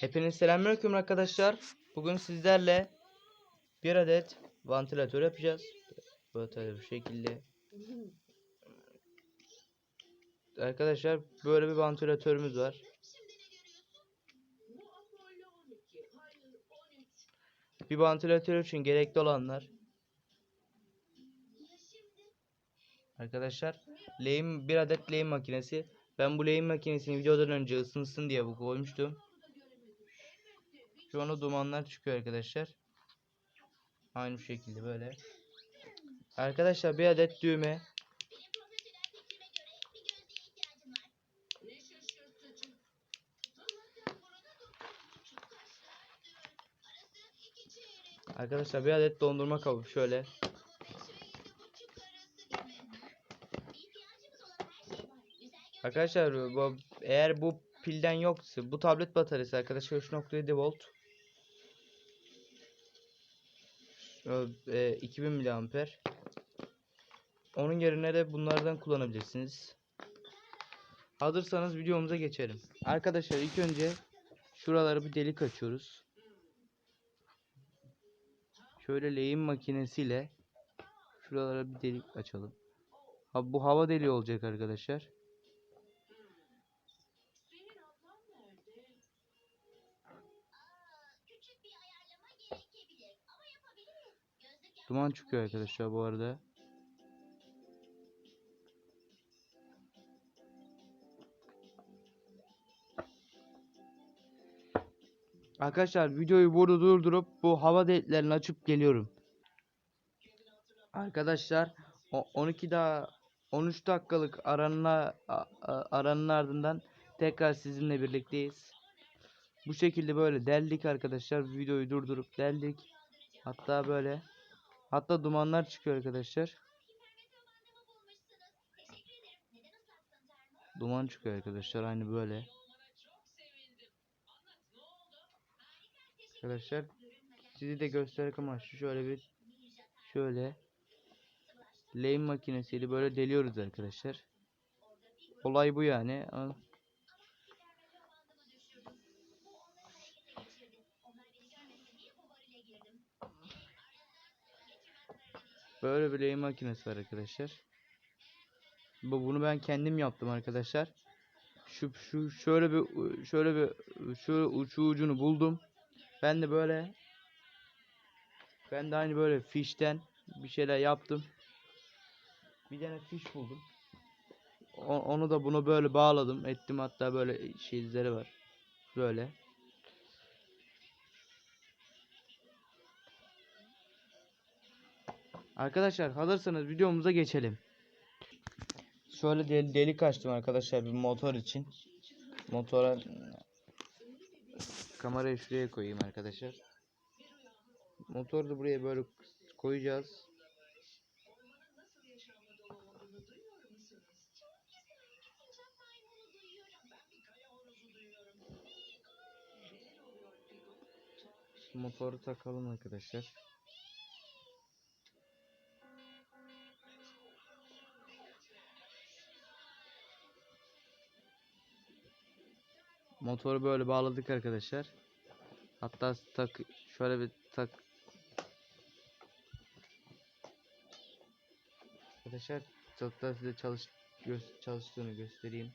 Hepinize selamünaleyküm arkadaşlar. Bugün sizlerle bir adet vantilatör yapacağız. Böyle bir şekilde. Arkadaşlar böyle bir vantilatörümüz var. Bir vantilatör için gerekli olanlar. Arkadaşlar lehim bir adet lehim makinesi. Ben bu lehim makinesini videodan önce ısınsın diye bu koymuştum. Şu anda dumanlar çıkıyor arkadaşlar. Aynı şekilde böyle. Arkadaşlar bir adet düğme. Arkadaşlar bir adet dondurma kabı şöyle. Arkadaşlar bu, eğer bu pilden yoksa bu tablet bataryası arkadaşlar 3.7 volt. E, 2000 miliamper. Onun yerine de bunlardan kullanabilirsiniz. Hazırsanız videomuza geçelim. Arkadaşlar ilk önce şuraları bir delik açıyoruz. Şöyle lehim makinesiyle şuralara bir delik açalım. Ha, bu hava deliği olacak arkadaşlar. Duman çıkıyor arkadaşlar bu arada. Arkadaşlar videoyu burada durdurup bu hava deliklerini açıp geliyorum. Arkadaşlar o 12 daha 13 dakikalık aranın a- a- aranın ardından tekrar sizinle birlikteyiz. Bu şekilde böyle deldik arkadaşlar. Videoyu durdurup deldik. Hatta böyle Hatta dumanlar çıkıyor arkadaşlar. Duman çıkıyor arkadaşlar aynı böyle. Arkadaşlar sizi de göstererek amaçlı şöyle bir şöyle lehim makinesiyle böyle deliyoruz arkadaşlar. Olay bu yani. Böyle bir lehim makinesi var arkadaşlar. Bu bunu ben kendim yaptım arkadaşlar. Şu şu şöyle bir şöyle bir şu ucu ucunu buldum. Ben de böyle ben de aynı böyle fişten bir şeyler yaptım. Bir tane fiş buldum. O- onu da bunu böyle bağladım. Ettim hatta böyle şey izleri var. Böyle. Arkadaşlar hazırsanız videomuza geçelim. Şöyle del delik açtım arkadaşlar bir motor için. Motora kamerayı şuraya koyayım arkadaşlar. Motoru da buraya böyle koyacağız. Motoru takalım arkadaşlar. Motoru böyle bağladık arkadaşlar. Hatta tak şöyle bir tak Arkadaşlar hatta size çalış gö- çalıştığını göstereyim.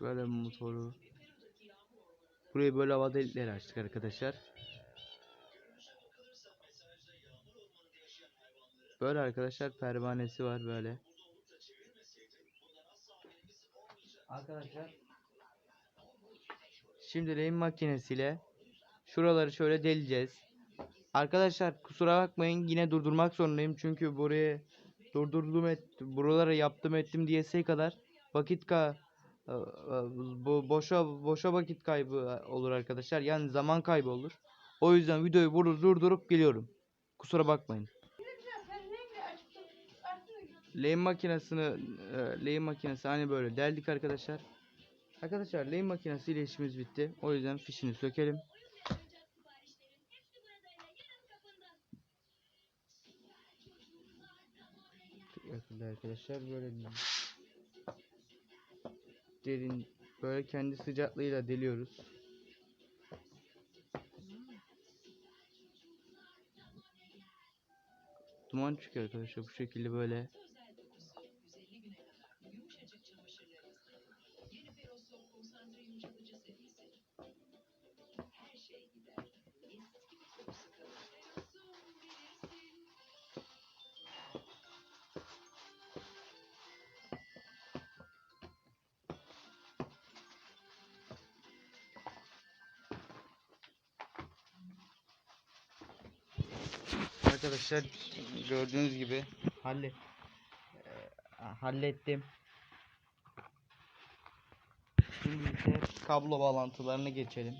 Böyle motoru Buraya böyle hava delikleri açtık arkadaşlar. Böyle arkadaşlar pervanesi var böyle. Arkadaşlar Şimdi lehim makinesiyle şuraları şöyle deleceğiz. Arkadaşlar kusura bakmayın yine durdurmak zorundayım çünkü buraya durdurdum et buraları yaptım ettim diyese kadar vakit ka bu boşa boşa vakit kaybı olur arkadaşlar. Yani zaman kaybı olur. O yüzden videoyu burada durdurup geliyorum. Kusura bakmayın. lehim makinesini e, makinesi hani böyle deldik arkadaşlar. Arkadaşlar lehim makinesi ile işimiz bitti. O yüzden fişini sökelim. Arkadaşlar böyle derin böyle kendi sıcaklığıyla deliyoruz. Duman çıkıyor arkadaşlar bu şekilde böyle. Arkadaşlar gördüğünüz gibi hallet eee, hallettim. Şimdi ise kablo bağlantılarına geçelim.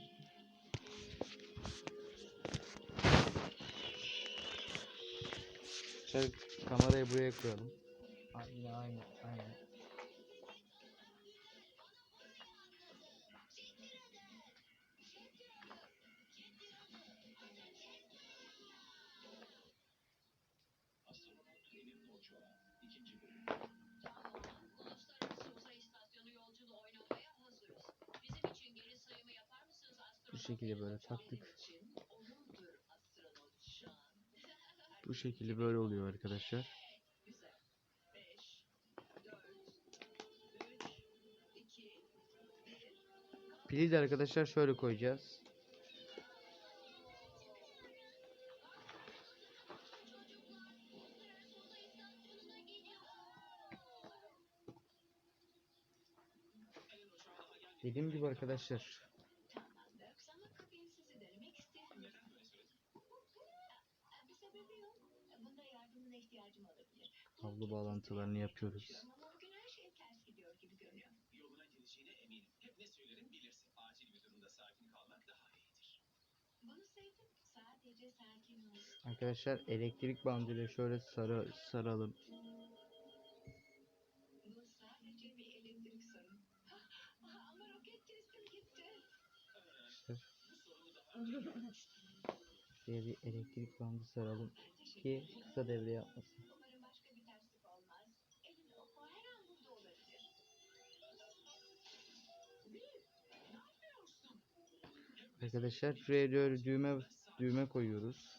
Şöyle kamerayı buraya koyalım. Aynı aynı aynı. Bu şekilde böyle taktık. Bu şekilde böyle oluyor arkadaşlar. Pili de arkadaşlar şöyle koyacağız. Dediğim gibi arkadaşlar kablo bağlantılarını yapıyoruz. Arkadaşlar elektrik bandıyla şöyle sarı saralım. Şuraya bir elektrik bandı saralım ki kısa devre yapmasın. Arkadaşlar şuraya düğme düğme koyuyoruz.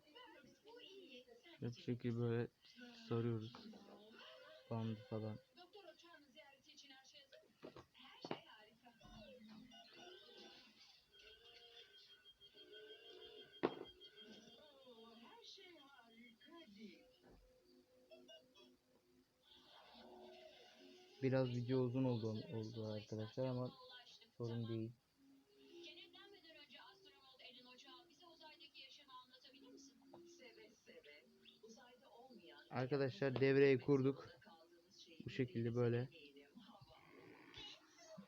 Ve bu şekilde böyle sarıyoruz. Bandı falan. Biraz video uzun oldu oldu arkadaşlar ama sorun değil. Arkadaşlar devreyi kurduk. Bu şekilde böyle.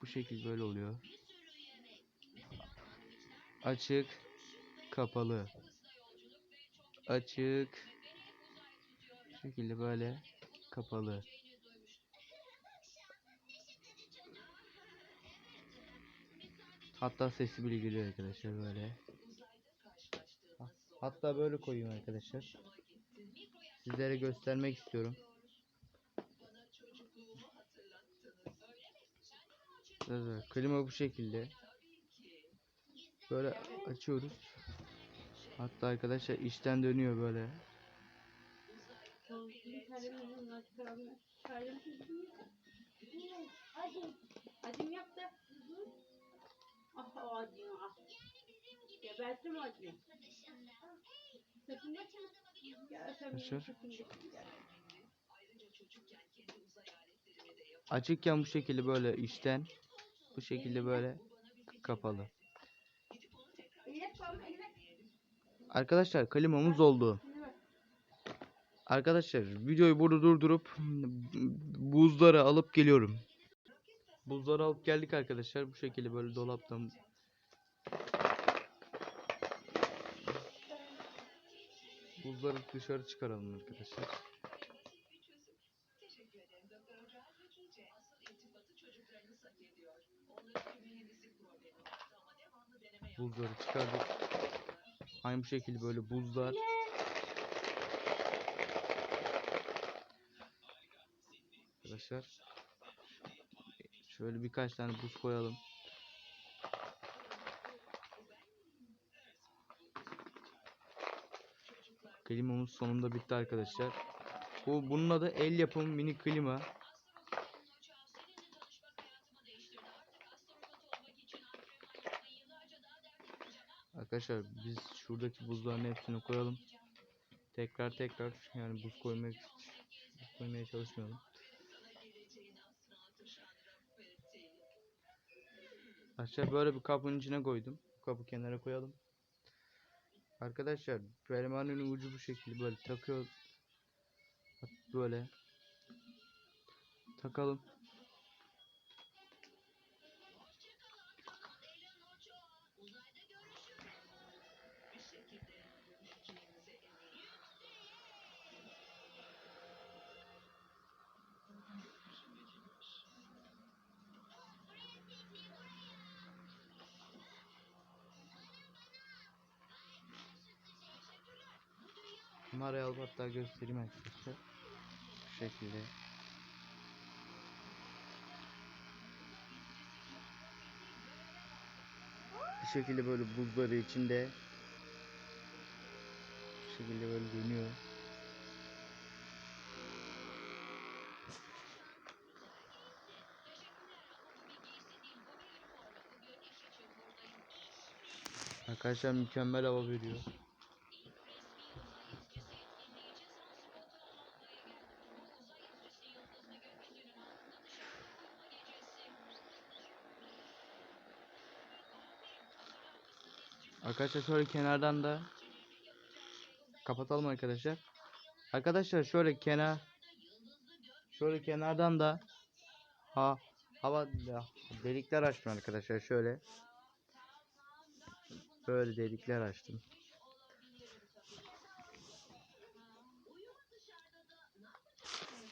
Bu şekilde böyle oluyor. Açık, kapalı. Açık. Bu şekilde böyle kapalı. Hatta sesi bile geliyor arkadaşlar böyle. Ha- Hatta böyle koyayım arkadaşlar. Sizlere göstermek istiyorum. Evet, klima bu şekilde. Böyle açıyoruz. Hatta arkadaşlar içten dönüyor böyle. Acım yaptı. Ah acım ah. Gebertim acım. Sakın benim Arkadaşlar. Açıkken bu şekilde böyle içten bu şekilde böyle kapalı. Arkadaşlar kalimamız oldu. Arkadaşlar videoyu burada durdurup buzları alıp geliyorum. Buzları alıp geldik arkadaşlar. Bu şekilde böyle dolaptan buzları dışarı çıkaralım arkadaşlar. Buzları çıkardık. Aynı bu şekilde böyle buzlar. Arkadaşlar şöyle birkaç tane buz koyalım. Klimamız sonunda bitti arkadaşlar. Bu bunun adı el yapımı mini klima. Arkadaşlar biz şuradaki buzların hepsini koyalım. Tekrar tekrar yani buz koymak buz koymaya çalışmayalım. Arkadaşlar böyle bir kabın içine koydum. Bu kabı kenara koyalım. Arkadaşlar pervanenin ucu bu şekilde böyle takıyor. Bak Böyle takalım. Kamerayı alıp hatta göstereyim arkadaşlar. Bu şekilde. Bu şekilde böyle buzları içinde bu şekilde böyle dönüyor. Arkadaşlar mükemmel hava veriyor. Arkadaşlar şöyle kenardan da kapatalım arkadaşlar. Arkadaşlar şöyle kenar şöyle kenardan da ha hava delikler açtım arkadaşlar şöyle. Böyle delikler açtım.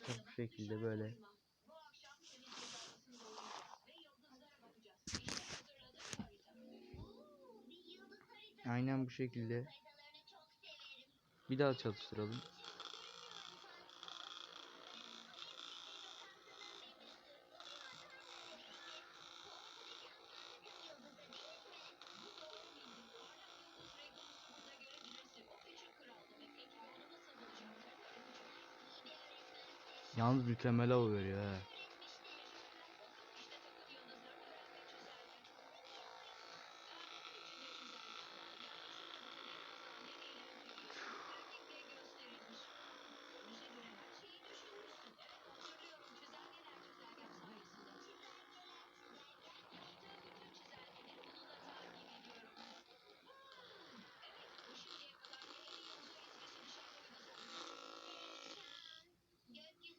Bu şekilde böyle. Aynen bu şekilde. Bir daha çalıştıralım. Yalnız mükemmel hava veriyor ha.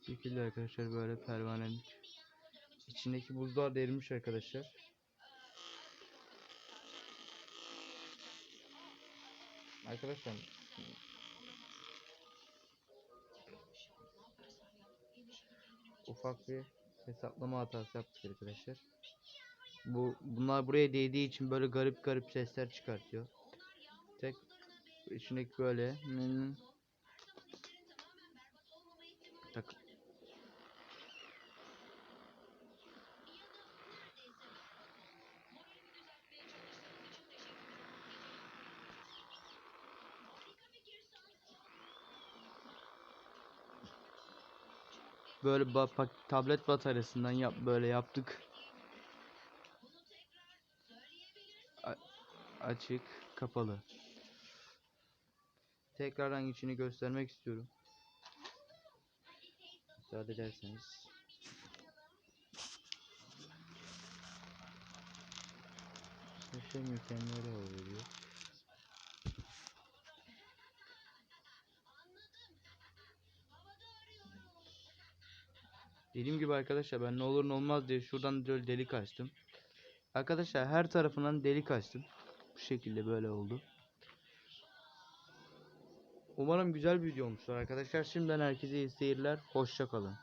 Şekilde arkadaşlar böyle pervanenin içindeki buzlar da erimiş arkadaşlar. Arkadaşlar ufak bir hesaplama hatası yaptık arkadaşlar. Bu bunlar buraya değdiği için böyle garip garip sesler çıkartıyor. Tek içindeki böyle hmm, tak Böyle ba- bak- tablet bataryasından yap böyle yaptık. A- açık, kapalı. Tekrardan içini göstermek istiyorum. Müsaade ederseniz. Sese mükemmel oluyor. Dediğim gibi arkadaşlar ben ne olur ne olmaz diye şuradan böyle delik açtım. Arkadaşlar her tarafından delik açtım. Bu şekilde böyle oldu. Umarım güzel bir video olmuştur arkadaşlar. Şimdiden herkese iyi seyirler. Hoşça kalın.